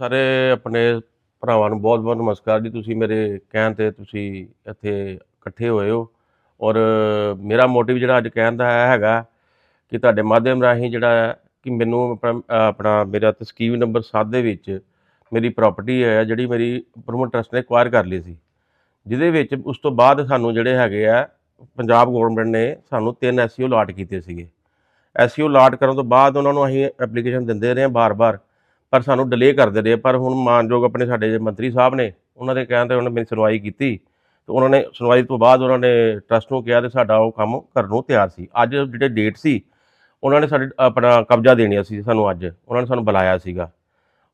ਸਾਰੇ ਆਪਣੇ ਭਰਾਵਾਂ ਨੂੰ ਬਹੁਤ-ਬਹੁਤ ਨਮਸਕਾਰ ਜੀ। ਤੁਸੀਂ ਮੇਰੇ ਕਹਿਣ ਤੇ ਤੁਸੀਂ ਇੱਥੇ ਇਕੱਠੇ ਹੋਏ ਹੋ। ਔਰ ਮੇਰਾ ਮੋਟਿਵ ਜਿਹੜਾ ਅੱਜ ਕਹਿਣ ਦਾ ਹੈ ਹੈਗਾ ਕਿ ਤੁਹਾਡੇ ਮਾਧਿਅਮ ਰਾਹੀਂ ਜਿਹੜਾ ਹੈ ਕਿ ਮੈਨੂੰ ਆਪਣਾ ਆਪਣਾ ਮੇਰਾ ਤਸਕੀਵ ਨੰਬਰ 7 ਦੇ ਵਿੱਚ ਮੇਰੀ ਪ੍ਰਾਪਰਟੀ ਹੈ, ਜਿਹੜੀ ਮੇਰੀ ਇੰਪਰੂਵਮੈਂਟ ਟਰਸਟ ਨੇ ਐਕਵਾਇਰ ਕਰ ਲਈ ਸੀ। ਜਿਹਦੇ ਵਿੱਚ ਉਸ ਤੋਂ ਬਾਅਦ ਸਾਨੂੰ ਜਿਹੜੇ ਹੈਗੇ ਆ, ਪੰਜਾਬ ਗਵਰਨਮੈਂਟ ਨੇ ਸਾਨੂੰ ਤਿੰਨ ਐਸਯੂ ਲਾਟ ਕੀਤੇ ਸੀਗੇ। ਐਸਯੂ ਲਾਟ ਕਰਨ ਤੋਂ ਬਾਅਦ ਉਹਨਾਂ ਨੂੰ ਅਸੀਂ ਐਪਲੀਕੇਸ਼ਨ ਦਿੰਦੇ ਰਹੇ ਹਾਂ ਬਾਰ-ਬਾਰ। ਪਰ ਸਾਨੂੰ ਡਿਲੇ ਕਰਦੇ ਰਹੇ ਪਰ ਹੁਣ ਮਾਨਯੋਗ ਆਪਣੇ ਸਾਡੇ ਮੰਤਰੀ ਸਾਹਿਬ ਨੇ, ਉਹਨਾਂ ਦੇ ਕਹਿਣ ਤੇ ਉਹਨਾਂ ਨੇ ਮੇਰੀ ਸੁਣਵਾਈ ਕੀਤੀ। ਤੇ ਉਹਨਾਂ ਨੇ ਸੁਣਵਾਈ ਤੋਂ ਬਾਅਦ ਉਹਨਾਂ ਨੇ ਟਰਸਟ ਨੂੰ ਕਿਹਾ ਤੇ ਸਾਡਾ ਉਹ ਕੰਮ ਕਰਨ ਨੂੰ ਤਿਆਰ ਸੀ। ਅੱਜ ਜਿਹੜੇ ਡੇਟ ਸੀ, ਉਹਨਾਂ ਨੇ ਸਾਡੇ, ਆਪਣਾ ਕਬਜ਼ਾ ਦੇਣਿਆ ਸੀ ਸਾਨੂੰ ਅੱਜ। ਉਹਨਾਂ ਨੇ ਸਾਨੂੰ ਬੁਲਾਇਆ ਸੀਗਾ।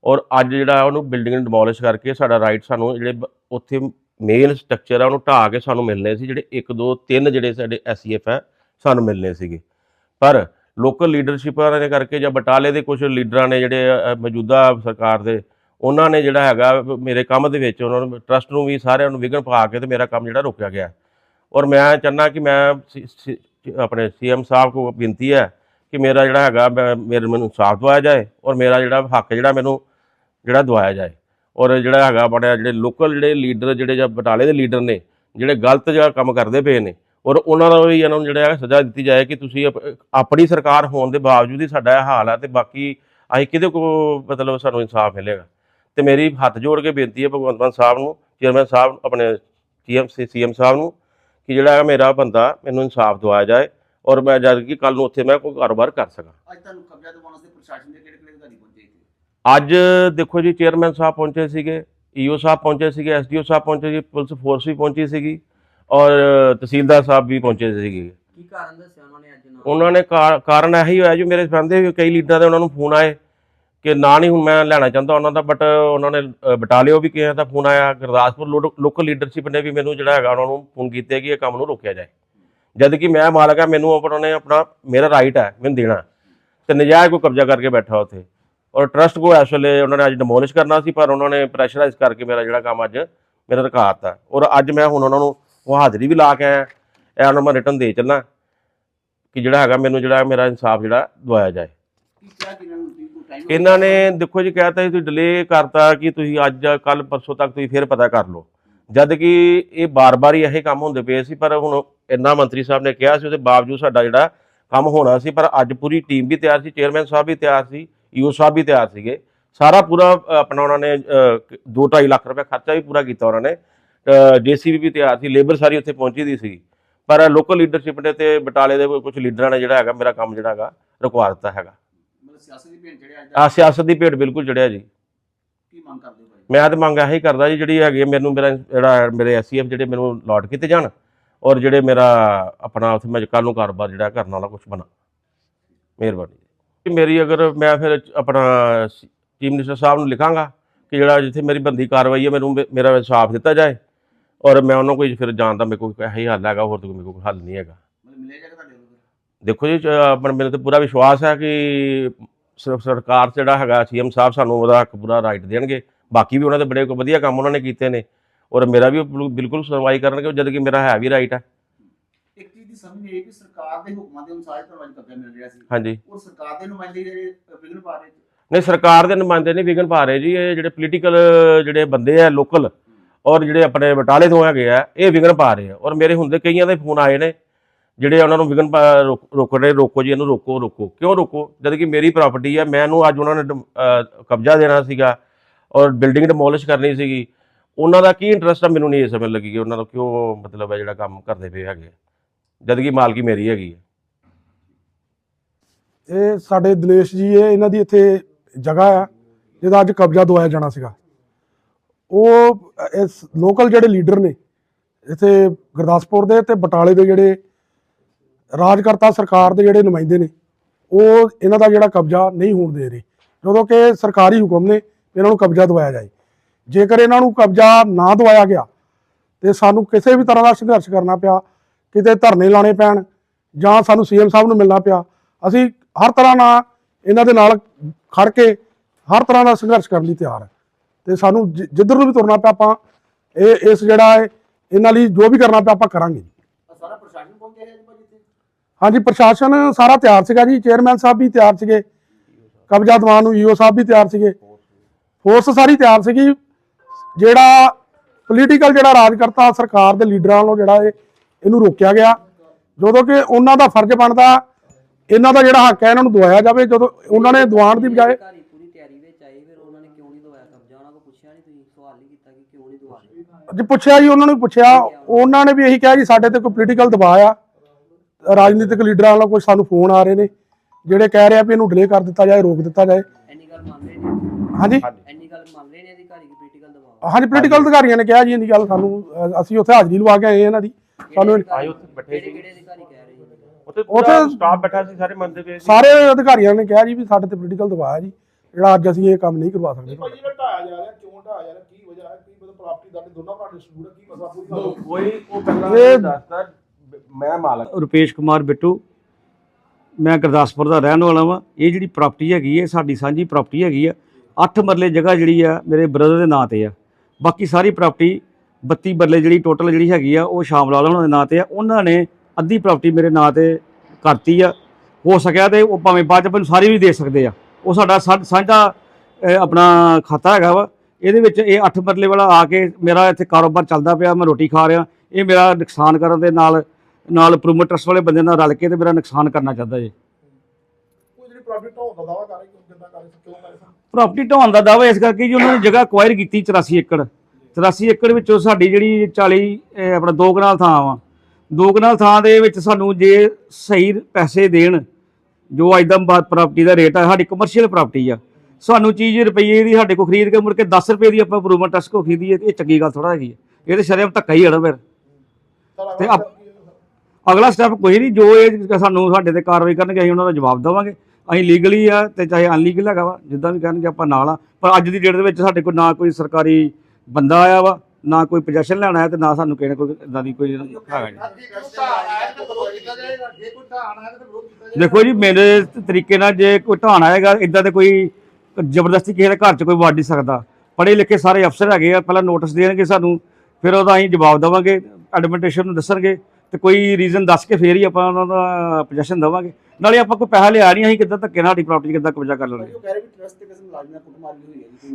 ਔਰ ਅੱਜ ਜਿਹੜਾ ਉਹਨੂੰ ਬਿਲਡਿੰਗ ਨੂੰ ਡਿਮੋਲਿਸ਼ ਕਰਕੇ ਸਾਡਾ ਰਾਈਟ ਸਾਨੂੰ ਜਿਹੜੇ ਬ- ਉੱਥੇ ਮੇਨ ਸਟਰਕਚਰ ਆ, ਉਹਨੂੰ ਢਾਹ ਕੇ ਸਾਨੂੰ ਮਿਲਨੇ ਸੀ, ਜਿਹੜੇ 1 2 3 ਜਿਹੜੇ ਸਾਡੇ ਐਸਸੀਐਫ ਹੈ ਸਾਨੂੰ ਮਿਲਨੇ ਸੀਗੇ। ਪਰ ਲੋਕਲ ਲੀਡਰਸ਼ਿਪਾਂ ਦੇ ਕਰਕੇ ਜਾਂ ਬਟਾਲੇ ਦੇ ਕੁਝ ਲੀਡਰਾਂ ਨੇ ਜਿਹੜੇ ਮੌਜੂਦਾ ਸਰਕਾਰ ਦੇ, ਉਹਨਾਂ ਨੇ ਜਿਹੜਾ ਹੈਗਾ ਮੇਰੇ ਕੰਮ ਦੇ ਵਿੱਚ ਉਹਨਾਂ ਨੂੰ ਟਰਸਟ ਨੂੰ ਵੀ ਸਾਰਿਆਂ ਨੂੰ ਵਿਘਨ ਪਾ ਕੇ ਤੇ ਮੇਰਾ ਕੰਮ ਜਿਹੜਾ ਰੋਕਿਆ ਗਿਆ। ਔਰ ਮੈਂ ਚਾਹੁੰਦਾ ਕਿ ਮੈਂ ਸੀ- ਸੀ- ਆਪਣੇ ਸੀਐਮ ਸਾਹਿਬ ਕੋ ਬੇਨਤੀ ਹੈ ਕਿ ਮੇਰਾ ਜਿਹੜਾ ਹੈਗਾ ਮੈਂ- ਮੇਰੇ ਮੈਨੂੰ ਇਨਸਾਫ ਦਵਾਇਆ ਜਾਏ ਔਰ ਮੇਰਾ ਜਿਹੜਾ ਹੱਕ ਜਿਹੜਾ ਮੈਨੂੰ ਜਿਹੜਾ ਦਵਾਇਆ ਜਾਏ। ਔਰ ਜਿਹੜਾ ਹੈਗਾ ਬੜਾ ਜਿਹੜੇ ਲੋਕਲ ਜਿਹੜੇ ਲੀਡਰ, ਜਿਹੜੇ ਜਾਂ ਬਟਾਲੇ ਦੇ ਲੀਡਰ ਨੇ, ਜਿਹੜੇ ਗਲਤ ਜਿਹੜਾ ਕੰਮ ਕਰਦੇ ਪਏ ਨੇ ਔਰ ਉਹਨਾਂ ਦਾ ਵੀ ਇਹਨਾਂ ਨੂੰ ਜਿਹੜਾ ਹੈ ਸਜ਼ਾ ਦਿੱਤੀ ਜਾਏ ਕਿ ਤੁਸੀਂ ਆਪ- ਆਪਣੀ ਸਰਕਾਰ ਹੋਣ ਦੇ ਬਾਵਜੂਦ ਹੀ ਸਾਡਾ ਇਹ ਹਾਲ ਹੈ ਤੇ ਬਾਕੀ ਅਸੀਂ ਕਿਹਦੇ ਕੋ ਮਤਲਬ ਸਾਨੂੰ ਇਨਸਾਫ ਮਿਲੇਗਾ। ਤੇ ਮੇਰੀ ਹੱਥ ਜੋੜ ਕੇ ਬੇਨਤੀ ਹੈ ਭਗਵੰਤ ਮਾਨ ਸਾਹਿਬ ਨੂੰ ਚੇਅਰਮੈਨ ਸਾਹਿਬ ਆਪਣੇ ਸੀਐਮ ਸੀਐਮ ਸਾਹਿਬ ਨੂੰ ਕਿ ਜਿਹੜਾ ਹੈ ਮੇਰਾ ਬੰਦਾ ਮੈਨੂੰ ਇਨਸਾਫ ਦਵਾਇਆ ਜਾਏ ਔਰ ਮੈਂ ਜਦ ਕਿ ਕੱਲ ਨੂੰ ਉੱਥੇ ਮੈਂ ਕੋਈ ਕਾਰੋਬਾਰ ਕਰ ਸਕਾਂ। ਅੱਜ ਤੁਹਾਨੂੰ ਕਬਜ਼ਾ ਦਿਵਾਉਣ ਵਾਸਤੇ ਪ੍ਰਸ਼ਾਸਨ ਦੇ ਕਿਹੜੇ ਕਿਹੜੇ ਅਧਿਕਾਰੀ ਪਹੁੰਚੇ ਅੱਜ ਦੇਖੋ ਜੀ ਚੇਅਰਮੈਨ ਸਾਹਿਬ ਪਹੁੰਚੇ ਸੀਗੇ ਈਓ ਸਾਹਿਬ ਪਹੁੰਚੇ ਸੀਗੇ ਐਸਡੀਓ ਸਾਹਿਬ ਪਹੁੰਚੇ ਸੀ ਪੁਲਿਸ ਫੋਰਸ ਵੀ ਪਹੁੰਚੀ ਸੀਗੀ। ਔਰ ਤਹਿਸੀਲਦਾਰ ਸਾਹਿਬ ਵੀ ਪਹੁੰਚੇ ਸੀਗੇ। ਕੀ ਕਾਰਨ ਦੱਸਿਆ ਉਹਨਾਂ ਨੇ ਅੱਜ ਨਾ ਉਹਨਾਂ ਨੇ ਕਾ- ਕਾਰਨ ਇਹੀ ਹੋਇਆ ਜੀ ਮੇਰੇ ਸੰਬੰਧੇ ਵੀ ਕਈ ਲੀਡਰਾਂ ਦੇ ਉਹਨਾਂ ਨੂੰ ਫੋਨ ਆਏ ਕਿ ਨਾ ਨਹੀਂ ਹੁਣ ਮੈਂ ਲੈਣਾ ਚਾਹੁੰਦਾ ਉਹਨਾਂ ਦਾ ਬਟ ਉਹਨਾਂ ਨੇ ਅ, ਬਟਾਲਿਓ ਵੀ ਕਿਸੇ ਦਾ ਫੋਨ ਆਇਆ। ਗੁਰਦਾਸਪੁਰ ਲੋਕਲ ਲੀਡਰਸ਼ਿਪ ਨੇ ਵੀ ਮੈਨੂੰ ਜਿਹੜਾ ਹੈਗਾ ਉਹਨਾਂ ਨੂੰ ਫੋਨ ਕੀਤੇ ਕਿ ਇਹ ਕੰਮ ਨੂੰ ਰੋਕਿਆ ਜਾਏ। ਜਦ ਕਿ ਮੈਂ ਮਾਲਕ ਆ ਮੈਨੂੰ ਆਪਣਾ ਨੇ ਆਪਣਾ ਮੇਰਾ ਰਾਈਟ ਹੈ ਮੈਨੂੰ ਦੇਣਾ। ਤੇ ਨਜਾਇਜ਼ ਕੋਈ ਕਬਜ਼ਾ ਕਰਕੇ ਬੈਠਾ ਉੱਥੇ। ਔਰ ਟਰਸਟ ਕੋ ਇਸ ਵੇਲੇ ਉਹਨਾਂ ਨੇ ਅੱਜ ਡਿਮੋਲਿਸ਼ ਕਰਨਾ ਸੀ ਪਰ ਉਹਨਾਂ ਨੇ ਪ੍ਰੈਸ਼ਰਾਈਜ਼ ਕਰਕੇ ਮੇਰਾ ਜਿਹੜਾ ਕੰਮ ਅੱਜ ਮੇਰਾ ਰਕਾਤਾ ਔਰ ਅੱਜ ਮੈਂ ਹੁਣ ਉਹਨਾਂ ਨੂੰ ਉਹ ਹਾਜ਼ਰੀ ਵੀ ਲਾ ਕੇ ਆਇਆ। ਇਹ ਉਹਨਾਂ ਮੈਂ ਰਿਟਰਨ ਦੇ ਚੱਲਾਂ ਕਿ ਜਿਹੜਾ ਹੈਗਾ ਮੈਨੂੰ ਜਿਹੜਾ ਮੇਰਾ ਇਨਸਾਫ ਜਿਹੜਾ ਦਵਾਇਆ ਜਾਏ। ਇਹਨਾਂ ਨੇ ਦੇਖੋ ਜੀ ਕਹਿਤਾ ਸੀ ਤੁਸੀਂ ਡਿਲੇ ਕਰਤਾ ਕਿ ਤੁਸੀਂ ਅੱਜ ਕੱਲ ਪਰਸੋਂ ਤੱਕ ਤੁਸੀਂ ਫਿਰ ਪਤਾ ਕਰ ਲਓ। ਜਦ ਕਿ ਇਹ ਬਾਰ-ਬਾਰ ਹੀ ਇਹ ਕੰਮ ਹੁੰਦੇ ਪਏ ਸੀ, ਪਰ ਹੁਣ ਇੰਨਾ ਮੰਤਰੀ ਸਾਹਿਬ ਨੇ ਕਿਹਾ ਸੀ, ਉਹਦੇ ਬਾਵਜੂਦ ਸਾਡਾ ਜਿਹੜਾ ਕੰਮ ਹੋਣਾ ਸੀ, ਪਰ ਅੱਜ ਪੂਰੀ ਟੀਮ ਵੀ ਤਿਆਰ ਸੀ ਚੇਅਰਮੈਨ ਸਾਹਿਬ ਵੀ ਤਿਆਰ ਸੀ ਈਓ ਸਾਹਿਬ ਵੀ ਤਿਆਰ ਸੀਗੇ। ਸਾਰਾ ਪੂਰਾ ਆਪਣਾ ਉਹਨਾਂ ਨੇ 2.5 ਲੱਖ ਰੁਪਏ ਖਰਚਾ ਵੀ ਪੂਰਾ ਕੀਤਾ ਉਹਨਾਂ ਨੇ। ਜੀਸੀਬੀ ਵੀ ਤਿਆਰ ਸੀ ਲੇਬਰ ਸਾਰੀ ਉੱਥੇ ਪਹੁੰਚੀ ਦੀ ਸੀ। ਪਰ ਲੋਕਲ ਲੀਡਰਸ਼ਿਪ ਨੇ ਤੇ ਬਟਾਲੇ ਦੇ ਕੁਝ ਲੀਡਰਾਂ ਨੇ ਜਿਹੜਾ ਹੈਗਾ ਮੇਰਾ ਕੰਮ ਜਿਹੜਾ ਹੈਗਾ ਰੁਕਵਾ ਦਿੱਤਾ ਹੈਗਾ। ਮਤਲਬ ਸਿਆਸਤ ਦੀ ਭੇਂਟ ਜਿਹੜੇ ਅੱਜ ਆ ਸਿਆਸਤ ਦੀ ਭੇਡ ਬਿਲਕੁਲ ਚੜਿਆ ਜੀ। ਕੀ ਮੰਗ ਕਰਦੇ ਹੋ ਭਾਈ? ਮੈਂ ਤਾਂ ਮੰਗ ਇਹੀ ਕਰਦਾ ਜੀ ਜਿਹੜੀ ਹੈਗੀ ਮੈਨੂੰ ਮੇਰਾ ਜਿਹੜਾ ਮੇਰੇ ਐਸਸੀਐਫ ਜਿਹੜੇ ਮੈਨੂੰ ਅਲਾਟ ਕੀਤੇ ਜਾਣ ਔਰ ਜਿਹੜੇ ਮੇਰਾ ਆਪਣਾ ਉੱਥੇ ਮੈਂ ਕੱਲ ਨੂੰ ਕਾਰੋਬਾਰ ਜਿਹੜਾ ਕਰਨ ਵਾਲਾ ਕੁਝ ਬਣਾ। ਮਿਹਰਬਾਨੀ ਜੀ। ਮੇਰੀ ਅਗਰ ਮੈਂ ਫਿਰ ਆਪਣਾ ਚੀਫ ਮਿਨਿਸਟਰ ਸਾਹਿਬ ਨੂੰ ਲਿਖਾਂਗਾ ਕਿ ਜਿਹੜਾ ਜਿੱਥੇ ਮੇਰੀ ਬੰਦੀ ਕਾਰਵਾਈ ਹੈ ਮੈਨੂੰ ਮੇਰਾ ਇਨਸਾਫ ਦਿੱਤਾ ਜਾਏ ਔਰ ਮੈਂ ਉਹਨਾਂ ਕੋਈ ਫਿਰ ਜਾਣ ਦਾ ਮੇਰੇ ਕੋਲ ਇਹੀ ਹੱਲ ਹੈਗਾ ਹੋਰ ਤਾਂ ਕੋਈ ਮੇਰੇ ਕੋਲ ਹੱਲ ਨਹੀਂ ਹੈਗਾ। ਮਤਲਬ ਮਿਲਿਆ ਜਾਏਗਾ ਤੁਹਾਡੇ ਵੱਲੋਂ ਦੇਖੋ ਜੀ ਆਪਣਾ ਮੈਨੂੰ ਤੇ ਪੂਰਾ ਵਿਸ਼ਵਾਸ ਹੈ ਕਿ ਸ- ਸਰਕਾਰ ਜਿਹੜਾ ਹੈਗਾ ਸੀਐਮ ਸਾਹਿਬ ਸਾਨੂੰ ਉਹਦਾ ਹੱਕ ਪੂਰਾ ਰਾਈਟ ਦੇਣਗੇ। ਬਾਕੀ ਵੀ ਉਹਨਾਂ ਦੇ ਬੜੇ ਵਧੀਆ ਕੰਮ ਉਹਨਾਂ ਨੇ ਕੀਤੇ ਨੇ। ਔਰ ਮੇਰਾ ਵੀ ਬਿਲਕੁਲ- ਸੁਣਵਾਈ ਕਰਨਗੇ ਜਦ ਕਿ ਮੇਰਾ ਹੈ ਵੀ ਰਾਈਟ ਹੈ। ਇੱਕ ਚੀਜ਼ ਦੀ ਸਮਝ ਨਹੀਂ ਆਈ ਕਿ ਸਰਕਾਰ ਦੇ ਹੁਕਮਾਂ ਦੇ ਅਨੁਸਾਰ ਹੀ ਤੁਹਾਨੂੰ ਅੱਜ ਕਬਜ਼ਾ ਮਿਲ ਰਿਹਾ ਸੀ। ਹਾਂਜੀ। ਉਹ ਸਰਕਾਰ ਦੇ ਨੁਮਾਇੰਦੇ ਜਿਹੜੇ ਵਿਗਨ ਪਾ ਰਹੇ? ਸੀ। ਨਹੀਂ ਸਰਕਾਰ ਦੇ ਨੁਮਾਇੰਦੇ ਨਹੀਂ ਵਿਗਨ ਪਾ ਰਹੇ ਜੀ ਇਹ ਜਿਹੜੇ ਪੋਲੀਟੀਕਲ ਜਿਹੜੇ ਬੰਦੇ ਆ ਲੋਕਲ ਔਰ ਜਿਹੜੇ ਆਪਣੇ ਬਟਾਲੇ ਤੋਂ ਹੈਗੇ ਆ, ਇਹ ਵਿਗਨ ਪਾ ਰਹੇ ਆ। ਔਰ ਮੇਰੇ ਹੁੰਦੇ ਕਈਆਂ ਦੇ ਫੋਨ ਆਏ ਨੇ, ਜਿਹੜੇ ਉਹਨਾਂ ਨੂੰ ਵਿਗਨ ਪਾ- ਰੋਕ ਰੋਕ ਰਹੇ, ਰੋਕੋ ਜੀ, ਇਹਨੂੰ ਰੋਕੋ ਰੋਕੋ। ਕਿਉਂ ਰੋਕੋ? ਜਦ ਕਿ ਮੇਰੀ ਪ੍ਰਾਪਰਟੀ ਹੈ ਇਹਨੂੰ ਅੱਜ ਉਹਨਾਂ ਨੇ ਡਿਮ- ਕਬਜ਼ਾ ਦੇਣਾ ਸੀਗਾ ਔਰ ਬਿਲਡਿੰਗ ਡਿਮੋਲਿਸ਼ ਕਰਨੀ ਸੀਗੀ। ਉਹਨਾਂ ਦਾ ਕੀ ਇੰਟਰਸਟ ਆ, ਮੈਨੂੰ ਨਹੀਂ ਇਹ ਸਮਝ ਲੱਗੀ ਕਿ ਉਹਨਾਂ ਦਾ ਕਿਉਂ ਮਤਲਬ ਹੈ ਜਿਹੜਾ ਕੰਮ ਕਰਦੇ ਪਏ ਹੈਗੇ ਆ। ਜਦ ਕਿ ਮਾਲਕੀ ਮੇਰੀ ਹੈਗੀ ਹੈ ਇਹ ਸਾਡੇ ਦਲੇਸ਼ ਜੀ, ਇਹ ਇਹਨਾਂ ਦੀ ਇੱਥੇ ਜਗ੍ਹਾ ਆ, ਜਿਹਦਾ ਅੱਜ ਕਬਜ਼ਾ ਦਵਾਇਆ ਜਾਣਾ ਸੀਗਾ। ਉਹ, ਇਸ ਲੋਕਲ ਜਿਹੜੇ ਲੀਡਰ ਨੇ, ਇੱਥੇ ਗੁਰਦਾਸਪੁਰ ਦੇ ਤੇ ਬਟਾਲੇ ਦੇ ਜਿਹੜੇ ਰਾਜਕਰਤਾ ਸਰਕਾਰ ਦੇ ਜਿਹੜੇ ਨੁਮਾਇੰਦੇ ਨੇ, ਉਹ ਇਹਨਾਂ ਦਾ ਜਿਹੜਾ ਕਬਜ਼ਾ ਨਹੀਂ ਹੋਣ ਦੇ ਰਹੇ। ਜਦੋਂ ਕਿ ਸਰਕਾਰੀ ਹੁਕਮ ਨੇ ਵੀ ਇਹਨਾਂ ਨੂੰ ਕਬਜ਼ਾ ਦਵਾਇਆ ਜਾਏ। ਜੇਕਰ ਇਹਨਾਂ ਨੂੰ ਕਬਜ਼ਾ ਨਾ ਦਵਾਇਆ ਗਿਆ, ਤੇ ਸਾਨੂੰ ਕਿਸੇ ਵੀ ਤਰ੍ਹਾਂ ਦਾ ਸੰਘਰਸ਼ ਕਰਨਾ ਪਿਆ, ਕਿਤੇ ਧਰਨੇ ਲਾਣੇ ਪੈਣ, ਜਾਂ ਸਾਨੂੰ ਸੀਐਮ ਸਾਹਿਬ ਨੂੰ ਮਿਲਣਾ ਪਿਆ, ਅਸੀਂ ਹਰ ਤਰ੍ਹਾਂ ਨਾਲ ਇਹਨਾਂ ਦੇ ਨਾਲ ਖੜ ਕੇ ਹਰ ਤਰ੍ਹਾਂ ਦਾ ਸੰਘਰਸ਼ ਕਰਨ ਲਈ ਤਿਆਰ ਹੈ। ਤੇ ਸਾਨੂੰ ਜਿੱਧਰ ਨੂੰ ਵੀ ਤੁਰਨਾ ਪਿਆ ਆਪਾਂ ਇਹ ਇਸ ਜਿਹੜਾ ਹੈ ਇਹਨਾਂ ਲਈ ਜੋ ਵੀ ਕਰਨਾ ਪਿਆ ਆਪਾਂ ਕਰਾਂਗੇ ਜੀ। ਸਾਰਾ ਪ੍ਰਸ਼ਾਸਨ ਪਹੁੰਚਿਆ ਹੈ ਹਾਂਜੀ ਪ੍ਰਸ਼ਾਸਨ ਸਾਰਾ ਤਿਆਰ ਸੀਗਾ ਜੀ ਚੇਅਰਮੈਨ ਸਾਹਿਬ ਵੀ ਤਿਆਰ ਸੀਗੇ ਕਬਜ਼ਾ ਦਿਵਾਨ ਨੂੰ ਈਓ ਸਾਹਿਬ ਵੀ ਤਿਆਰ ਸੀਗੇ। ਫੋਰਸ ਸਾਰੀ ਤਿਆਰ ਸੀਗੀ ਜਿਹੜਾ ਪੋਲੀਟੀਕਲ ਜਿਹੜਾ ਰਾਜ ਕਰਤਾ ਸਰਕਾਰ ਦੇ ਲੀਡਰਾਂ ਵੱਲੋਂ ਜਿਹੜਾ ਇਹ ਇਹਨੂੰ ਰੋਕਿਆ ਗਿਆ। ਜਦੋਂ ਕਿ ਉਹਨਾਂ ਦਾ ਫਰਜ਼ ਬਣਦਾ ਇਹਨਾਂ ਦਾ ਜਿਹੜਾ ਹੱਕ ਹੈ ਇਹਨਾਂ ਨੂੰ ਦਵਾਇਆ ਜਾਵੇ। ਜਦੋਂ ਉਹਨਾਂ ਨੇ ਦਵਾਉਣ ਦੀ ਬਜਾਏ ਘਰੀ ਪੂਰੀ ਤਿਆਰੀ ਵਿੱਚ ਆਈ ਫਿਰ ਉਹਨਾਂ ਨੇ ਕਿਉਂ ਨਹੀਂ ਦਵਾਇਆ ਕਬਜ਼ਾ ਉਹਨਾਂ ਕੋਲ ਪੁੱਛਿਆ ਨਹੀਂ ਤੁਸੀਂ ਸਵਾਲ ਨਹੀਂ ਕੀਤਾ ਕਿ ਕਿਉਂ ਨਹੀਂ ਦਵਾ ਰਹੇ ਜੇ ਪੁੱਛਿਆ ਜੀ ਉਹਨਾਂ ਨੂੰ ਪੁੱਛਿਆ। ਉਹਨਾਂ ਨੇ ਵੀ ਇਹੀ ਕਿਹਾ ਜੀ ਸਾਡੇ ਤੇ ਕੋਈ ਪੋਲੀਟੀਕਲ ਦਬਾਅ ਆ। ਰਾਜਨੀਤਿਕ ਲੀਡਰਾਂ ਵੱਲੋਂ ਕੋਈ ਸਾਨੂੰ ਫੋਨ ਆ ਰਹੇ ਨੇ ਜਿਹੜੇ ਕਹਿ ਰਹੇ ਆ ਵੀ ਇਹਨੂੰ ਡਿਲੇ ਕਰ ਦਿੱਤਾ ਜਾਏ ਰੋਕ ਦਿੱਤਾ ਜਾਏ। ਇੰਨੀ ਗੱਲ ਮੰਨ ਰਹੇ ਨੇ? ਹਾਂਜੀ? ਇੰਨੀ ਗੱਲ ਮੰਨ ਰਹੇ ਨੇ ਅਧਿਕਾਰੀ ਕਿ ਪੋਲੀਟੀਕਲ ਦਬਾਅ? ਹਾਂਜੀ ਪੋਲੀਟੀਕਲ ਅਧਿਕਾਰੀਆਂ ਨੇ ਕਿਹਾ ਜੀ ਇਹਦੀ ਗੱਲ ਸਾਨੂੰ ਅਸੀਂ ਉੱਥੇ ਹਾਜ਼ਰੀ ਲਵਾ ਕੇ ਆਏ ਇਹਨਾਂ ਦੀ। ਸਾਨੂੰ ਆਏ ਉੱਥੇ ਬੈਠੇ ਕਿਹੜੇ ਸੀ। ਕਿਹੜੇ ਅਧਿਕਾਰੀ ਕਹਿ ਰਹੇ ਨੇ? ਉੱਥੇ ਉੱਥੇ ਉੱਥੇ ਸਟਾਫ ਬੈਠਾ ਸੀ ਸਾਰੇ ਮੰਨਦੇ ਪਏ ਸੀ। ਸਾਰੇ ਅਧਿਕਾਰੀਆਂ ਨੇ ਕਿਹਾ ਜੀ ਵੀ ਸਾਡੇ ਤੇ ਪੋਲੀਟੀਕਲ ਦਬਾਅ ਹੈ ਜੀ। ਜਿਹੜਾ ਅੱਜ ਅਸੀਂ ਇਹ ਕੰਮ ਨਹੀਂ ਕਰਵਾ ਸਕਦੇ। ਭਾਜੀ ਜਿਹੜਾ ਢਾਇਆ ਜਾ ਰਿਹਾ ਕਿਉਂ ਢਾਇਆ ਜਾ ਰਿਹਾ ਕੀ ਵਜ੍ਹਾ ਹੈ ਕੀ ਮਤਲਬ ਪ੍ਰਾਪਰਟੀ ਦਾ ਦੋਨਾਂ ਭਰਾ ਡਿਸਟ੍ਰੀਬਿਊਟ ਹੈ ਕੀ ਮਸਲਾ ਪੂਰੀ ਗੱਲ ਕੋਈ ਉਹ ਪਹਿਲਾਂ ਇਹ- ਦੱਸਦਾ। ਮੈਂ ਮਾਲਕ। ਰੁਪੇਸ਼ ਕੁਮਾਰ ਬਿੱਟੂ ਮੈਂ ਗੁਰਦਾਸਪੁਰ ਦਾ ਰਹਿਣ ਵਾਲਾ ਵਾਂ। ਇਹ ਜਿਹੜੀ ਪ੍ਰਾਪਰਟੀ ਹੈਗੀ ਹੈ ਸਾਡੀ ਸਾਂਝੀ ਪ੍ਰਾਪਰਟੀ ਹੈਗੀ ਆ। 8 ਮਰਲੇ ਜਗ੍ਹਾ ਜਿਹੜੀ ਆ ਮੇਰੇ ਬ੍ਰਦਰ ਦੇ ਨਾਂ ਤੇ ਆ। ਬਾਕੀ ਸਾਰੀ ਪ੍ਰਾਪਰਟੀ 32 ਮਰਲੇ ਜਿਹੜੀ ਟੋਟਲ ਜਿਹੜੀ ਹੈਗੀ ਆ ਉਹ ਸ਼ਾਮ ਲਾਲ ਉਹਨਾਂ ਦੇ ਨਾਂ ਤੇ ਆ। ਉਹਨਾਂ ਨੇ ਅੱਧੀ ਪ੍ਰਾਪਰਟੀ ਮੇਰੇ ਨਾਂ ਤੇ ਕਰਤੀ ਆ। ਹੋ ਸਕਿਆ ਤੇ ਉਹ ਭਾਵੇਂ ਬਾਅਦ ਚ ਸਾਰੀ ਵੀ ਦੇ ਸਕਦੇ ਆ। ਉਹ ਸਾਡਾ ਸਾ- ਸਾਂਝਾ ਅਹ, ਆਪਣਾ ਖਾਤਾ ਹੈਗਾ ਵਾ। ਇਹਦੇ ਵਿੱਚ ਇਹ 8 ਮਰਲੇ ਵਾਲਾ ਆ ਕੇ ਮੇਰਾ ਇੱਥੇ ਕਾਰੋਬਾਰ ਚੱਲਦਾ ਪਿਆ ਮੈਂ ਰੋਟੀ ਖਾ ਰਿਹਾ। ਇਹ ਮੇਰਾ ਨੁਕਸਾਨ ਕਰਨ ਦੇ ਨਾਲ ਨਾਲ ਪ੍ਰੋਮੋਟਰਸ ਵਾਲੇ ਬੰਦੇ ਨਾਲ ਰਲ ਕੇ ਤੇ ਮੇਰਾ ਨੁਕਸਾਨ ਕਰਨਾ ਚਾਹੁੰਦਾ ਜੀ। ਪ੍ਰਾਪਰਟੀ ਢਾਉਣ ਦਾ ਦਾਵਾ ਇਸ ਕਰਕੇ ਜੀ ਉਹਨਾਂ ਨੇ ਜਗ੍ਹਾ ਅਕਵਾਇਰ ਕੀਤੀ 84 ਏਕੜ। 84 ਏਕੜ ਵਿੱਚੋਂ ਸਾਡੀ ਜਿਹੜੀ 40 ਇਹ ਆਪਣਾ ਦੋ ਕਨਾਲ ਥਾਂ ਵਾ। ਦੋ ਕਨਾਲ ਥਾਂ ਦੇ ਵਿੱਚ ਸਾਨੂੰ ਜੇ ਸਹੀ ਪੈਸੇ ਦੇਣ ਜੋ ਅੱਜ ਦਾ ਪ੍ਰਾਪਰਟੀ ਦਾ ਰੇਟ ਆ ਸਾਡੀ ਕਮਰਸ਼ੀਅਲ ਪ੍ਰਾਪਰਟੀ ਆ। ਸਾਨੂੰ ਚੀਜ਼ ਰੁਪਈਏ ਦੀ ਸਾਡੇ ਕੋਲ ਖਰੀਦ ਕੇ ਮੁੜ ਕੇ 10 ਰੁਪਏ ਦੀ ਆਪਾਂ ਪ੍ਰੂਵਰ ਟੈਸਟ ਕੋ ਖਰੀਦੀਏ ਇਹ ਚੰਗੀ ਗੱਲ ਥੋੜਾ ਹੈਗੀ ਹੈ। ਇਹ ਤੇ ਸ਼ਰਮ ਧੱਕਾ ਹੀ ਹੜਾ ਫਿਰ। ਤੇ ਆਪ- ਅਗਲਾ ਸਟੈਪ ਕੋਈ ਨਹੀਂ ਜੋ ਇਹ ਸਾਨੂੰ ਸਾਡੇ ਤੇ ਕਾਰਵਾਈ ਕਰਨਗੇ ਅਸੀਂ ਉਹਨਾਂ ਦਾ ਜਵਾਬ ਦੇਵਾਂਗੇ। ਅਸੀਂ ਲੀਗਲੀ ਆ ਤੇ ਚਾਹੇ ਅਨਲੀਗਲ ਹੈਗਾ ਵਾ ਜਿੱਦਾਂ ਵੀ ਕਰਨਗੇ ਆਪਾਂ ਨਾਲ ਆ। ਪਰ ਅੱਜ ਦੀ ਡੇਟ ਦੇ ਵਿੱਚ ਸਾਡੇ ਕੋਲ ਨਾ ਕੋਈ ਸਰਕਾਰੀ ਬੰਦਾ ਆਇਆ ਵਾ ਨਾ ਕੋਈ ਪੋਜੈਸ਼ਨ ਲੈਣਾ ਹੈ ਤੇ ਨਾ ਸਾਨੂੰ ਕਿਸੇ ਨੇ ਕੋਈ ਇਦਾਂ ਦੀ ਕੋਈ ਹੈਗਾ ਜੀ। ਦੇਖੋ ਜੀ ਮੇਰੇ ਤਰੀਕੇ ਨਾਲ ਜੇ ਕੋਈ ਢਾਣ ਆਏਗਾ ਇਦਾਂ ਤੇ ਕੋਈ ਜ਼ਬਰਦਸਤੀ ਕਿਸੇ ਦੇ ਘਰ 'ਚ ਕੋਈ ਵੜ ਨਹੀਂ ਸਕਦਾ। ਪੜ੍ਹੇ ਲਿਖੇ ਸਾਰੇ ਅਫਸਰ ਹੈਗੇ ਆ ਪਹਿਲਾਂ ਨੋਟਿਸ ਦੇਣਗੇ ਸਾਨੂੰ ਫਿਰ ਉਹਦਾ ਅਸੀਂ ਜਵਾਬ ਦੇਵਾਂਗੇ ਐਡਮਿਨਿਸਟ੍ਰੇਸ਼ਨ ਨੂੰ ਦੱਸਣਗੇ ਤੇ ਕੋਈ ਰੀਜ਼ਨ ਦੱਸ ਕੇ ਫੇਰ ਹੀ ਆਪਾਂ ਉਹਨਾਂ ਦਾ ਪੋਜੈਸ਼ਨ ਦੇਵਾਂਗੇ। ਨਾਲੇ ਆਪਾਂ ਕੋਈ ਪੈਸਾ ਲਿਆ ਨਹੀਂ ਅਸੀਂ ਕਿੱਦਾਂ ਧੱਕੇ ਨਾਲ ਸਾਡੀ ਪ੍ਰਾਪਰਟੀ ਕਿੱਦਾਂ ਕਬਜ਼ਾ ਕਰ ਜੀ।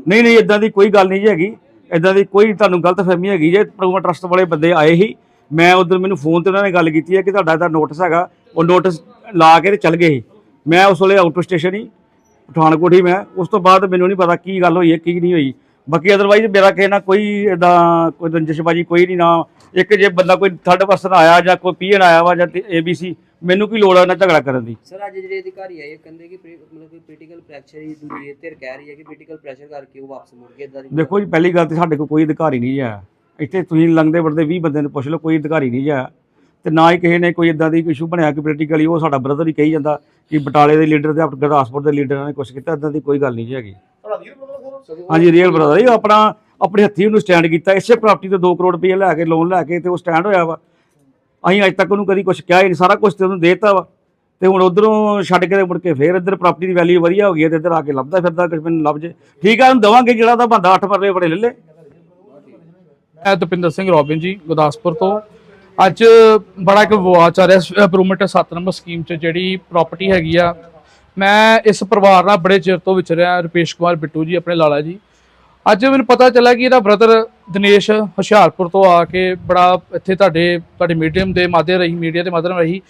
ਨਹੀਂ ਨਹੀਂ ਇਦਾਂ ਦੀ ਕੋਈ ਗੱਲ ਨਹੀਂ ਜੀ ਹੈਗੀ। ਇਦਾਂ ਦੀ ਕੋਈ ਤੁਹਾਨੂੰ ਗਲਤਫਹਿਮੀ ਹੈਗੀ ਜੇ ਪ੍ਰੋਮੋ ਟਰਸਟ ਵਾਲੇ ਬੰਦੇ ਆਏ ਹੀ ਮੈਂ ਉਧਰ ਮੈਨੂੰ ਫੋਨ ਤੇ ਉਹਨਾਂ ਨੇ ਗੱਲ ਕੀਤੀ ਹੈ ਕਿ ਤੁਹਾਡਾ ਇਹਦਾ ਨੋਟਿਸ ਹੈਗਾ ਉਹ ਨੋਟਿਸ ਲਾ ਕੇ ਤੇ ਚੱਲ ਗਏ ਸੀ। ਮੈਂ ਉਸ ਵੇਲੇ ਆਊਟ ਸਟੇਸ਼ਨ ਹੀ ਪਠਾਨਕੋਟ ਹੀ ਮੈਂ ਉਸ ਤੋਂ ਬਾਅਦ ਮੈਨੂੰ ਨਹੀਂ ਪਤਾ ਕੀ ਗੱਲ ਹੋਈ ਹੈ ਕੀ ਨਹੀਂ ਹੋਈ। ਬਾਕੀ ਅਦਰਵਾਈਜ਼ ਮੇਰਾ ਕਿਸੇ ਨਾਲ ਕੋਈ ਇਦਾਂ ਕੋਈ ਰੰਜਿਸ਼ਬਾਜੀ ਕੋਈ ਨਹੀਂ ਨਾ। ਇੱਕ ਜੇ ਬੰਦਾ ਕੋਈ ਥਰਡ ਪਰਸਨ ਆਇਆ ਜਾਂ ਕੋਈ ਪੀਐਨ ਆਇਆ ਵਾ ਜਾਂ ਏਬੀਸੀ ਮੈਨੂੰ ਕੀ ਲੋੜ ਹੈ ਨਾ ਝਗੜਾ ਕਰਨ ਦੀ? ਸਰ ਅੱਜ ਜਿਹੜੇ ਅਧਿਕਾਰੀ ਆਏ ਕਹਿੰਦੇ ਕਿ ਮਤਲਬ ਕਿ ਪੋਲੀਟੀਕਲ ਪ੍ਰੈਸ਼ਰ ਹੀ ਦੂਜੀ ਧਿਰ ਕਹਿ ਰਹੀ ਹੈ ਕਿ ਪੋਲੀਟੀਕਲ ਪ੍ਰੈਸ਼ਰ ਕਰਕੇ ਉਹ ਵਾਪਸ ਮੁੜ ਗਏ ਇਦਾਂ ਦੇਖੋ ਜੀ ਪਹਿਲੀ ਗੱਲ ਤੇ ਸਾਡੇ ਕੋਲ ਕੋਈ ਅਧਿਕਾਰੀ ਨਹੀਂ ਹੈ। ਇੱਥੇ ਤੁਸੀਂ ਲੰਘਦੇ ਵੜਦੇ 20 ਬੰਦੇ ਨੂੰ ਪੁੱਛ ਲਓ ਕੋਈ ਅਧਿਕਾਰੀ ਨਹੀਂ ਹੈ। ਤੇ ਨਾ ਹੀ ਕਿਸੇ ਨੇ ਕੋਈ ਇਦਾਂ ਦੀ ਇਸ਼ੂ ਬਣਿਆ ਕਿ ਪੋਲੀਟੀਕਲੀ ਉਹ ਸਾਡਾ ਬ੍ਰਦਰ ਹੀ ਕਹੀ ਜਾਂਦਾ। ਕਿ ਬਟਾਲੇ ਦੇ ਲੀਡਰ ਤੇ ਗੁਰਦਾਸਪੁਰ ਦੇ ਲੀਡਰਾਂ ਨੇ ਕੁਛ ਕੀਤਾ ਇਦਾਂ ਦੀ ਕੋਈ ਗੱਲ ਨਹੀਂ ਜੀ ਹੈਗੀ। ਹਾਂਜੀ ਰੀਅਲ ਬ੍ਰਦਰ ਹੀ ਆਪਣਾ ਆਪਣੇ ਹੱਥੀਂ ਉਹਨੂੰ ਸਟੈਂਡ ਕੀਤਾ ਇਸੇ ਪ੍ਰਾਪਰਟੀ ਤੇ 2 ਕਰੋੜ ਰੁਪਏ ਲੈ ਕੇ ਲੋਨ ਲੈ ਕੇ ਤੇ ਉਹ ਸਟੈਂਡ ਹੋਇਆ ਵਾ। ਅਸੀਂ ਅੱਜ ਤੱਕ ਉਹਨੂੰ ਕਦੀ ਕੁਝ ਕਿਹਾ ਹੀ ਨਹੀਂ ਸਾਰਾ ਕੁਝ ਤੇ ਉਹਨੂੰ ਦੇਤਾ ਵਾ। ਤੇ ਹੁਣ ਉਧਰੋਂ ਛੱਡ ਕੇ ਤੇ ਮੁੜ ਕੇ ਫੇਰ ਇੱਧਰ ਪ੍ਰਾਪਰਟੀ ਦੀ ਵੈਲਿਊ ਵਧੀਆ ਹੋ ਗਈ ਤੇ ਇੱਧਰ ਆ ਕੇ ਲੱਭਦਾ ਫਿਰਦਾ ਕੁਝ ਮੈਨੂੰ ਲੱਭ ਜੇ। ਠੀਕ ਆ ਉਹਨੂੰ ਦਵਾਂਗੇ ਜਿਹੜਾ ਤਾਂ ਬੰਦਾ 8 ਮਰਲੇ ਬੜੇ ਲੈ ਲੈ। ਮੈਂ ਦਪਿੰਦਰ ਸਿੰਘ ਰੋਬਿਨ ਜੀ ਗੁਰਦਾਸਪੁਰ ਤੋਂ। ਅੱਜ ਬੜਾ ਇੱਕ ਵਿਵਾਦ ਚੱਲ ਰਿਹਾ ਇੰਪਰੂਵਮੈਂਟ 7 ਨੰਬਰ ਸਕੀਮ 'ਚ ਜਿਹੜੀ ਪ੍ਰਾਪਰਟੀ ਹੈਗੀ ਆ। ਮੈਂ ਇਸ ਪਰਿਵਾਰ ਨਾਲ ਬੜੇ ਚਿਰ ਤੋਂ ਵਿਚਰਿਆ ਰੁਪੇਸ਼ ਕੁਮਾਰ ਬਿੱਟੂ ਜੀ, ਆਪਣੇ ਲਾਲਾ ਜੀ। ਅੱਜ ਮੈਨੂੰ ਪਤਾ ਚੱਲਿਆ ਕਿ ਇਹਦਾ ਬ੍ਰਦਰ ਦਿਨੇਸ਼ ਹੁਸ਼ਿਆਰਪੁਰ ਤੋਂ ਆ ਕੇ ਬੜਾ ਇੱਥੇ ਤੁਹਾਡੇ ਤੁਹਾਡੇ ਮੀਡੀਅਮ ਦੇ ਮਾਧਿਅਮ ਰਹੀ ਮੀਡੀਆ ਦੇ ਮਾਧਿਅਮ ਰਹੀ।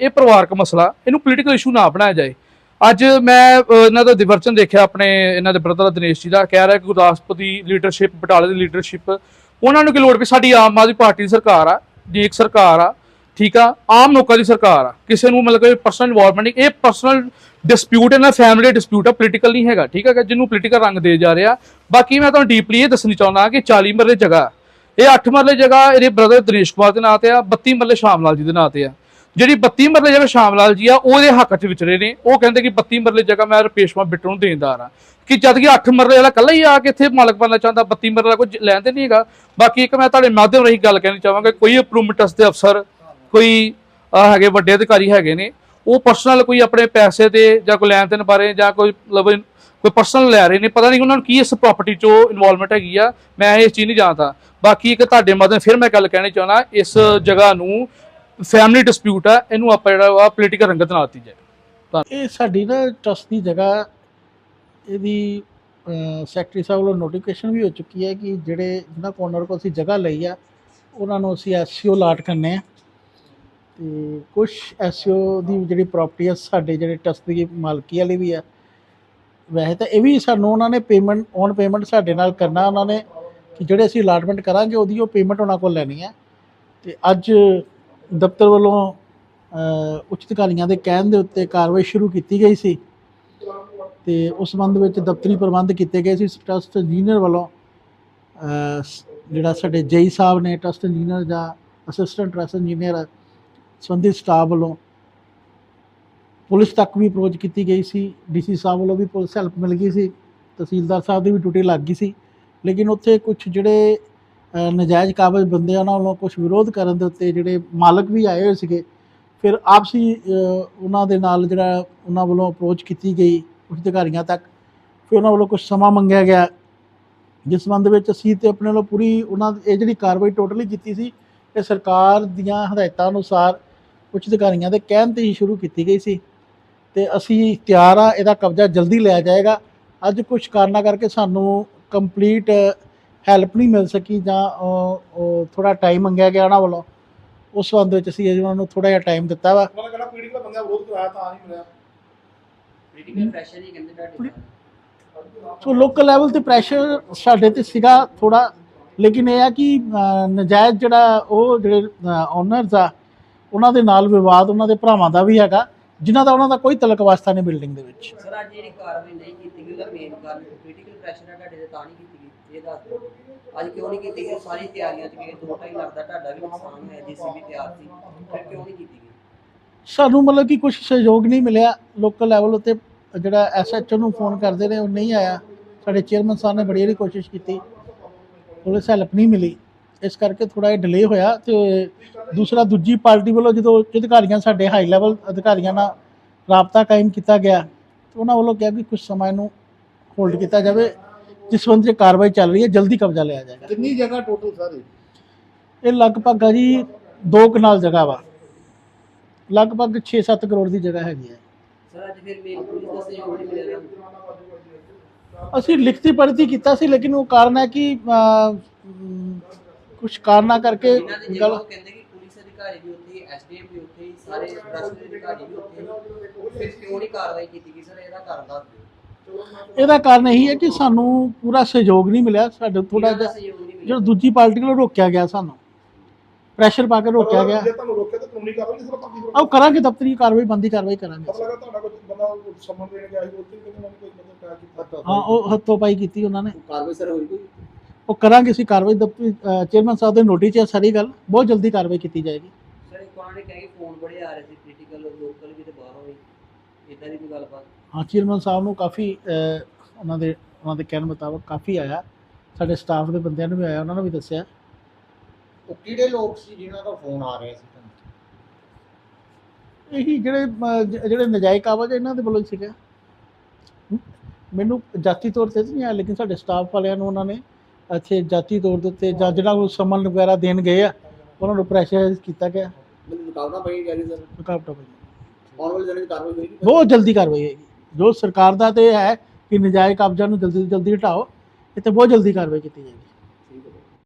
ਇਹ ਪਰਿਵਾਰਕ ਮਸਲਾ, ਇਹਨੂੰ ਪੋਲੀਟੀਕਲ ਇਸ਼ੂ ਨਾ ਬਣਾਇਆ ਜਾਏ। ਅੱਜ ਮੈਂ ਇਹਨਾਂ ਦਾ ਦਿਵਰਚਨ ਦੇਖਿਆ ਆਪਣੇ, ਇਹਨਾਂ ਦੇ ਬ੍ਰਦਰ ਦਿਨੇਸ਼ ਜੀ ਦਾ। ਕਹਿ ਰਿਹਾ ਕਿ ਗੁਰਦਾਸਪੁਰ ਦੀ ਲੀਡਰਸ਼ਿਪ ਬਟਾਲੇ ਦੀ ਲੀਡਰਸ਼ਿਪ ਉਹਨਾਂ ਨੂੰ ਕੀ ਲੋੜ ਵੀ ਸਾਡੀ ਆਮ ਆਦਮੀ ਪਾਰਟੀ ਦੀ ਸਰਕਾਰ ਆ। ਨੇਕ ਸਰਕਾਰ ਆ, ਠੀਕ ਆ? ਆਮ ਲੋਕਾਂ ਦੀ ਸਰਕਾਰ ਆ। ਕਿਸੇ ਨੂੰ ਮਤਲਬ ਕਿ ਪਰਸਨਲ ਇਨਵੋਲਵਮੈਂਟ ਨਹੀਂ, ਇਹ ਪਰਸਨਲ ਡਿਸਪਿਊਟ ਹੈ ਨਾ ਫੈਮਿਲੀ ਡਿਸਪਿਊਟ ਆ ਪੋਲੀਟੀਕਲ ਨਹੀਂ ਹੈਗਾ, ਠੀਕ ਹੈ ਜਿਹਨੂੰ ਪੋਲੀਟੀਕਲ ਰੰਗ ਦੇ ਜਾ ਰਿਹਾ। ਬਾਕੀ ਮੈਂ ਤੁਹਾਨੂੰ ਡੀਪਲੀ ਇਹ ਦੱਸਣੀ ਚਾਹੁੰਦਾ ਕਿ 40 ਮਰਲੇ ਜਗ੍ਹਾ, ਇਹ 8 ਮਰਲੇ ਜਗ੍ਹਾ, ਇਹਦੇ ਬ੍ਰਦਰ ਦਿਨੇਸ਼ ਕੁਮਾਰ ਦੇ ਨਾਂ ਤੇ ਆ 32 ਮਰਲੇ ਸ਼ਾਮ ਲਾਲ ਜੀ ਦੇ ਨਾਂ ਤੇ ਆ। ਜਿਹੜੀ 32 ਮਰਲੇ ਜਗ੍ਹਾ ਸ਼ਾਮ ਲਾਲ ਜੀ ਆ, ਉਹਦੇ ਹੱਕ 'ਚ ਵਿਚਰੇ ਨੇ। ਉਹ ਕਹਿੰਦੇ ਕਿ 32 ਮਰਲੇ ਜਗ੍ਹਾ ਮੈਂ ਰੁਪੇਸ਼ ਬਿੱਟੂ ਨੂੰ ਦੇਣਦਾਰ ਆ। ਕਿ ਜਦ ਕਿ 8 ਮਰਲੇ ਵਾਲਾ ਕੱਲਾ ਹੀ ਆ ਕੇ ਇੱਥੇ ਮਾਲਕ ਬਣਨਾ ਚਾਹੁੰਦਾ 32 ਮਰਲੇ ਦਾ ਕੋਈ ਲੈਣ ਤੇ ਨਹੀਂ ਹੈਗਾ। ਬਾਕੀ ਇੱਕ ਮੈਂ ਤੁਹਾਡੇ ਮਾਧਿਅਮ ਰਾਹੀਂ ਗੱਲ ਕਹਿਣੀ ਚਾਹਾਂਗਾ, ਕੋਈ ਅਪਰੂਵਮੈਂਟਸ ਦੇ ਅਫਸਰ, ਕੋਈ ਹੈਗੇ ਵੱਡੇ ਅਧਿਕਾਰੀ ਹੈਗੇ ਨੇ, ਉਹ ਪਰਸਨਲ ਕੋਈ ਆਪਣੇ ਪੈਸੇ ਤੇ ਜਾਂ ਕੋਈ ਲੈਣ ਦੇਣ ਬਾਰੇ ਜਾਂ ਕੋਈ ਮਤਲਬ ਕੋਈ ਪਰਸਨਲ ਲੈ ਰਹੇ ਨੇ, ਪਤਾ ਨਹੀਂ ਉਹਨਾਂ ਨੂੰ ਕੀ ਇਸ ਪ੍ਰਾਪਰਟੀ 'ਚੋਂ ਇਨਵੋਲਵਮੈਂਟ ਹੈਗੀ ਆ, ਮੈਂ ਇਸ ਚੀਜ਼ ਨਹੀਂ ਜਾਣਦਾ। ਬਾਕੀ ਇੱਕ ਤੁਹਾਡੇ ਮਾਧਿਅਮ, ਫਿਰ ਮੈਂ ਗੱਲ ਕਹਿਣੀ ਚਾਹੁੰਦਾ, ਇਸ ਜਗ੍ਹਾ ਨੂੰ ਫੈਮਿਲੀ ਡਿਸਪਿਊਟ ਆ, ਇਹਨੂੰ ਆਪਾਂ ਜਿਹੜਾ ਵਾ ਪੋਲੀਟੀਕਲ ਰੰਗਤ ਨਾਲ ਦਿੱਤੀ ਜਾਏ। ਇਹ ਸਾਡੀ ਨਾ ਟਰਸਟ ਦੀ ਜਗ੍ਹਾ ਇਹਦੀ ਸੈਕਟਰੀ ਸਾਹਿਬ ਵੱਲੋਂ ਨੋਟੀਫਿਕੇਸ਼ਨ ਵੀ ਹੋ ਚੁੱਕੀ ਹੈ ਕਿ ਜਿਹੜੇ ਜਿਨ੍ਹਾਂ ਕੋਨਰ ਕੋਲ ਅਸੀਂ ਜਗ੍ਹਾ ਲਈ ਆ, ਉਹਨਾਂ ਨੂੰ ਅਸੀਂ ਐਸਸੀਓ ਲਾਟ ਕਰਨੇ ਆ। ਤੇ ਕੁਝ ਐਸਸੀਓ ਦੀ ਜਿਹੜੀ ਪ੍ਰਾਪਰਟੀ ਆ, ਸਾਡੇ ਜਿਹੜੇ ਟਰਸਟ ਦੀ ਮਾਲਕੀ ਵਾਲੀ ਵੀ ਆ। ਵੈਸੇ ਤਾਂ ਇਹ ਵੀ ਸਾਨੂੰ ਉਹਨਾਂ ਨੇ ਪੇਮੈਂਟ ਔਨ ਪੇਮੈਂਟ ਸਾਡੇ ਨਾਲ ਕਰਨਾ, ਉਹਨਾਂ ਨੇ ਕਿ ਜਿਹੜੇ ਅਸੀਂ ਅਲਾਟਮੈਂਟ ਕਰਾਂਗੇ, ਉਹਦੀ ਉਹ ਪੇਮੈਂਟ ਉਹਨਾਂ ਕੋਲ ਲੈਣੀ ਹੈ ਤੇ ਅੱਜ ਦਫ਼ਤਰ ਵੱਲੋਂ ਉੱਚ ਅਧਿਕਾਰੀਆਂ ਦੇ ਕਹਿਣ ਦੇ ਉੱਤੇ ਕਾਰਵਾਈ ਸ਼ੁਰੂ ਕੀਤੀ ਗਈ ਸੀ ਤੇ ਉਸ ਸੰਬੰਧ ਵਿੱਚ ਦਫ਼ਤਰੀ ਪ੍ਰਬੰਧ ਕੀਤੇ ਗਏ ਸੀ। ਟਰਸਟ ਇੰਜੀਨੀਅਰ ਵੱਲੋਂ ਜਿਹੜਾ ਸਾਡੇ ਜੇਈ ਸਾਹਿਬ ਨੇ ਟਰਸਟ ਇੰਜੀਨੀਅਰ ਜਾਂ ਅਸਿਸਟੈਂਟ ਟਰਸਟ ਇੰਜੀਨੀਅਰ ਸੰਬੰਧਿਤ ਸਟਾਫ ਵੱਲੋਂ ਪੁਲਿਸ ਤੱਕ ਵੀ ਅਪਰੋਚ ਕੀਤੀ ਗਈ ਸੀ। ਡੀਸੀ ਸਾਹਿਬ ਵੱਲੋਂ ਵੀ ਪੁਲਿਸ ਹੈਲਪ ਮਿਲ ਗਈ ਸੀ। ਤਹਿਸੀਲਦਾਰ ਸਾਹਿਬ ਦੀ ਵੀ ਡਿਊਟੀ ਲੱਗ ਗਈ ਸੀ। ਲੇਕਿਨ ਉੱਥੇ ਕੁਝ ਜਿਹੜੇ ਨਜਾਇਜ਼ ਕਾਬਜ਼ ਬੰਦੇ ਉਹਨਾਂ ਵੱਲੋਂ ਕੁਝ ਵਿਰੋਧ ਕਰਨ ਦੇ ਉੱਤੇ ਜਿਹੜੇ ਮਾਲਕ ਵੀ ਆਏ ਹੋਏ ਸੀਗੇ, ਫਿਰ ਆਪਸੀ ਉਹਨਾਂ ਦੇ ਨਾਲ ਜਿਹੜਾ ਉਹਨਾਂ ਵੱਲੋਂ ਅਪਰੋਚ ਕੀਤੀ ਗਈ ਉੱਚ ਅਧਿਕਾਰੀਆਂ ਤੱਕ, ਫਿਰ ਉਹਨਾਂ ਵੱਲੋਂ ਕੁਝ ਸਮਾਂ ਮੰਗਿਆ ਗਿਆ, ਜਿਸ ਸੰਬੰਧ ਵਿੱਚ ਅਸੀਂ ਤੇ ਆਪਣੇ ਵੱਲੋਂ ਪੂਰੀ ਉਹਨਾਂ ਇਹ ਜਿਹੜੀ ਕਾਰਵਾਈ ਟੋਟਲੀ ਕੀਤੀ ਸੀ, ਇਹ ਸਰਕਾਰ ਦੀਆਂ ਹਦਾਇਤਾਂ ਅਨੁਸਾਰ ਉੱਚ ਅਧਿਕਾਰੀਆਂ ਦੇ ਕਹਿਣ ਤੇ ਹੀ ਸ਼ੁਰੂ ਕੀਤੀ ਗਈ ਸੀ ਤੇ ਅਸੀਂ ਤਿਆਰ ਆ, ਇਹਦਾ ਕਬਜ਼ਾ ਜਲਦੀ ਲਿਆ ਜਾਏਗਾ। ਅੱਜ ਕੁਝ ਕਾਰਨਾਂ ਕਰਕੇ ਸਾਨੂੰ ਕੰਪਲੀਟ ਹੈਲਪ ਨਹੀਂ ਮਿਲ ਸਕੀ ਜਾਂ ਥੋੜਾ ਟਾਈਮ ਮੰਗਿਆ ਗਿਆ ਉਹਨਾਂ ਵੱਲੋਂ ਉਸ ਸੰਬੰਧ ਵਿੱਚ ਅਸੀਂ ਉਹਨਾਂ ਨੂੰ ਥੋੜਾ ਜਿਹਾ ਟਾਈਮ ਦਿੱਤਾ ਵਾ। ਉਹਨਾਂ ਨੇ ਕਿਹੜਾ ਪੀੜੀ ਦਾ ਬੰਦਾ ਵਿਰੋਧ ਕਰਾਇਆ ਤਾਂ ਨਹੀਂ ਮਿਲਿਆ। ਪੋਲੀਟੀਕਲ ਪ੍ਰੈਸ਼ਰ ਹੀ ਕਹਿੰਦੇ ਤੁਹਾਡੇ ਸੋ ਲੋਕਲ ਲੈਵਲ ਤੇ ਪ੍ਰੈਸ਼ਰ ਸਾਡੇ ਤੇ ਸੀਗਾ ਥੋੜਾ ਲੇਕਿਨ ਇਹ ਆ ਕਿ ਨਜਾਇਜ਼ ਜਿਹੜਾ ਉਹ ਜਿਹੜੇ ਓਨਰਸ ਆ ਉਹਨਾਂ ਦੇ ਨਾਲ ਵਿਵਾਦ ਉਹਨਾਂ ਦੇ ਭਰਾਵਾਂ ਦਾ ਵੀ ਹੈਗਾ ਜਿਨ੍ਹਾਂ ਦਾ ਉਹਨਾਂ ਦਾ ਕੋਈ ਤਲਕ ਵਾਸਤਾ ਨਹੀਂ ਬਿਲਡਿੰਗ ਦੇ ਵਿੱਚ। ਸਰ ਅੱਜ ਜਿਹੜੀ ਕਾਰਵਾਈ ਨਹੀਂ ਕੀਤੀ ਗਈ ਉਹਦਾ ਮੇਨ ਕਾਰਨ ਪੋਲੀਟੀਕਲ ਪ੍ਰੈਸ਼ਰ ਹੈ ਤੁਹਾਡੇ ਤੇ ਤਾਂ ਨਹੀਂ ਕੀਤੀ ਗਈ। ਇਹ ਦੱਸ ਦਿਓ। ਅੱਜ ਕਿਉਂ ਨਹੀਂ ਕੀਤੀ ਗਈ? ਸਾਰੀ ਤਿਆਰੀਆਂ ਚ ਗਏ ਦੋ ਢਾਈ ਲੱਖ ਦਾ ਤੁਹਾਡਾ ਵੀ ਨੁਕਸਾਨ ਹੋਇਆ ਜੀਸੀਬੀ ਤਿਆਰ ਸੀ। ਫਿਰ ਕਿਉਂ ਨਹੀਂ ਕੀਤੀ ਗਈ? ਸਾਨੂੰ ਮਤਲਬ ਕਿ ਕੁਝ ਸਹਿਯੋਗ ਨਹੀਂ ਮਿਲਿਆ। ਲੋਕਲ ਲੈਵਲ ਉੱਤੇ ਜਿਹੜਾ ਐਸਐਚਓ ਨੂੰ ਫੋਨ ਕਰਦੇ ਨੇ ਉਹ ਨਹੀਂ ਆਇਆ। ਸਾਡੇ ਚੇਅਰਮੈਨ ਸਾਹਿਬ ਨੇ ਬੜੀ ਵਾਰੀ ਕੋਸ਼ਿਸ਼ ਕੀਤੀ। ਪੁਲਿਸ ਹੈਲਪ ਨਹੀਂ ਮਿਲੀ। ਇਸ ਕਰਕੇ ਥੋੜਾ ਜਿਹਾ ਡਿਲੇ ਹੋਇਆ ਤੇ ਦੂਸਰਾ, ਦੂਜੀ ਪਾਰਟੀ ਵੱਲੋਂ ਜਦੋਂ ਅਧਿਕਾਰੀਆਂ ਸਾਡੇ ਹਾਈ ਲੈਵਲ ਅਧਿਕਾਰੀਆਂ ਨਾਲ ਰਾਬਤਾ ਕਾਇਮ ਕੀਤਾ ਗਿਆ, ਤੇ ਉਹਨਾਂ ਵੱਲੋਂ ਕਿਹਾ ਕਿ ਕੁਝ ਸਮਾਂ ਨੂੰ ਹੋਲਡ ਕੀਤਾ ਜਾਵੇ। ਜਿਸ ਸੰਬੰਧ 'ਚ ਕਾਰਵਾਈ ਚੱਲ ਰਹੀ ਹੈ ਜਲਦੀ ਕਬਜ਼ਾ ਲਿਆ ਜਾਏਗਾ। ਕਿੰਨੀ ਜਗ੍ਹਾ ਟੋਟਲ ਸਾਰੇ? ਇਹ ਲਗਭਗ ਆ ਜੀ ਦੋ ਕਨਾਲ ਜਗ੍ਹਾ ਵਾ। ਲਗਭਗ 6-7 ਕਰੋੜ ਦੀ ਜਗ੍ਹਾ ਹੈਗੀ ਹੈ। ਸਰ ਅੱਜ ਫਿਰ ਮੇਨ ਪੁਲਿਸ ਦਾ ਸਹਿਯੋਗ ਨਹੀਂ ਮਿਲਿਆ ਅਸੀਂ ਲਿਖਤੀ ਪੜਤੀ ਕੀਤਾ ਸੀ ਲੇਕਿਨ ਉਹ ਕਾਰਨ ਹੈ ਕਿ ਕੁਝ ਕਾਰਨਾਂ ਕਰਕੇ ਗੱਲ ਕਹਿੰਦੇ ਕਿ ਪੁਲਿਸ ਅਧਿਕਾਰੀ ਵੀ ਉੱਥੇ ਐਸਡੀਐਮ ਵੀ ਉੱਥੇ ਸਾਰੇ ਅਧਿਕਾਰੀ ਵੀ ਉੱਥੇ। ਫਿਰ ਕਿਉਂ ਨਹੀਂ ਕਾਰਵਾਈ ਕੀਤੀ ਗਈ? ਸਰ ਇਹਦਾ ਕਾਰਨ ਦੱਸ ਦਿਓ। ਇਹਦਾ ਕਾਰਨ ਇਹੀ ਹੈ ਕਿ ਸਾਨੂੰ ਪੂਰਾ ਸਹਿਯੋਗ ਨਹੀਂ ਮਿਲਿਆ ਸਾਡੇ ਥੋੜਾ ਜਿਹਾ ਸਹਿਯੋਗ ਨਹੀਂ ਜਿਹੜਾ ਦੂਜੀ ਪਾਰਟੀ ਵੱਲੋਂ ਰੋਕਿਆ ਗਿਆ ਸਾਨੂੰ। ਪ੍ਰੈਸ਼ਰ ਪਾ ਕੇ ਰੋਕਿਆ ਗਿਆ। ਜੇ ਤੁਹਾਨੂੰ ਰੋਕਿਆ ਤਾਂ ਕਾਨੂੰਨੀ ਕਾਰਵਾਈ ਨਹੀਂ ਸਿਰਫ ਆਓ ਕਰਾਂਗੇ ਦਫ਼ਤਰੀ ਕਾਰਵਾਈ ਬੰਦੀ ਕਾਰਵਾਈ ਕਰਾਂਗੇ। ਪਤਾ ਲੱਗਾ ਤੁਹਾਡਾ ਕੋਈ ਬੰਦਾ ਸਮਨ ਦੇਣ ਗਿਆ ਸੀ ਉੱਥੇ ਕਿਤੇ ਨਾ ਕੋਈ ਬੰਦਾ ਪਿਆ ਕੀਤਾ। ਹਾਂ ਉਹ ਹੱਥੋਂ ਪਾਈ ਕੀਤੀ ਉਹਨਾਂ ਨੇ। ਕਾਰਵਾਈ ਸਰ ਹੋਈ ਕੋਈ? ਉਹ ਕਰਾਂਗੇ ਅਸੀਂ ਕਾਰਵਾਈ। ਦਫ਼ਤਰੀ ਚੇਅਰਮੈਨ ਸਾਹਿਬ ਦੇ ਨੋਟਿਸ 'ਚ ਹੈ ਸਾਰੀ ਗੱਲ। ਬਹੁਤ ਜਲਦੀ ਕਾਰਵਾਈ ਕੀਤੀ ਜਾਏਗੀ। ਸਰ ਇੱਕ ਉਹਨਾਂ ਨੇ ਕਿਹਾ ਫੋਨ ਬੜੇ ਆ ਰਹੇ ਸੀ ਕ੍ਰਿਟੀਕਲ ਲੋਕਲ ਵੀ ਤੇ ਬਾਹਰੋਂ ਵੀ। ਇਦਾਂ ਦੀ ਕੋਈ ਗੱਲਬਾਤ? ਹਾਂ ਚੇਅਰਮੈਨ ਸਾਹਿਬ ਨੂੰ ਕਾਫੀ ਉਹਨਾਂ ਦੇ ਉਹਨਾਂ ਦੇ ਕਹਿਣ ਮੁਤਾਬਕ ਕਾਫੀ ਆਇਆ। ਸਾਡੇ ਸਟਾਫ ਦੇ ਬੰਦਿਆਂ ਨੂੰ ਵੀ ਆਇਆ ਉਹਨਾਂ ਨੂੰ ਵੀ ਦੱਸਿਆ। ਉਹ ਕਿਹੜੇ ਲੋਕ ਸੀ ਜਿਨ੍ਹਾਂ ਦਾ ਫੋਨ ਆ ਰਿਹਾ ਸੀ ਤੁਹਾਨੂੰ? ਇਹੀ ਜਿਹੜੇ ਜਿਹੜੇ ਨਜਾਇਜ਼ ਕਾਬਜ਼ ਇਹਨਾਂ ਦੇ ਵੱਲੋਂ ਹੀ ਸੀਗਾ। ਮੈਨੂੰ ਜਾਤੀ ਤੌਰ ਤੇ ਤਾਂ ਨਹੀਂ ਆਇਆ ਲੇਕਿਨ ਸਾਡੇ ਸਟਾਫ ਵਾਲਿਆਂ ਨੂੰ ਉਹਨਾਂ ਨੇ ਇੱਥੇ ਜਾਤੀ ਤੌਰ ਦੇ ਉੱਤੇ ਜਾਂ ਜਿਹੜਾ ਉਹ ਸਮਨ ਵਗੈਰਾ ਦੇਣ ਗਏ ਆ ਉਹਨਾਂ ਨੂੰ ਪ੍ਰੈਸ਼ਰ ਕੀਤਾ ਗਿਆ। ਮੈਨੂੰ ਰੁਕਾਵਟਾਂ ਪਈ ਜਾ ਰਹੀ ਸਰ। ਰੁਕਾਵਟਾਂ ਪਈਆਂ। ਆਉਣ ਵਾਲੇ ਦਿਨਾਂ ਵਿੱਚ ਕਾਰਵਾਈ ਹੋਏਗੀ? ਬਹੁਤ ਜਲਦੀ ਕਾਰਵਾਈ ਹੋਏਗੀ। ਜੋ ਸਰਕਾਰ ਦਾ ਤੇ ਹੈ ਕਿ ਨਜਾਇਜ਼ ਕਬਜ਼ਾ ਨੂੰ ਜਲਦੀ ਤੋਂ ਜਲਦੀ ਹਟਾਓ, ਇੱਥੇ ਬਹੁਤ ਜਲਦੀ ਕਾਰਵਾਈ ਕੀਤੀ ਜਾਏਗੀ।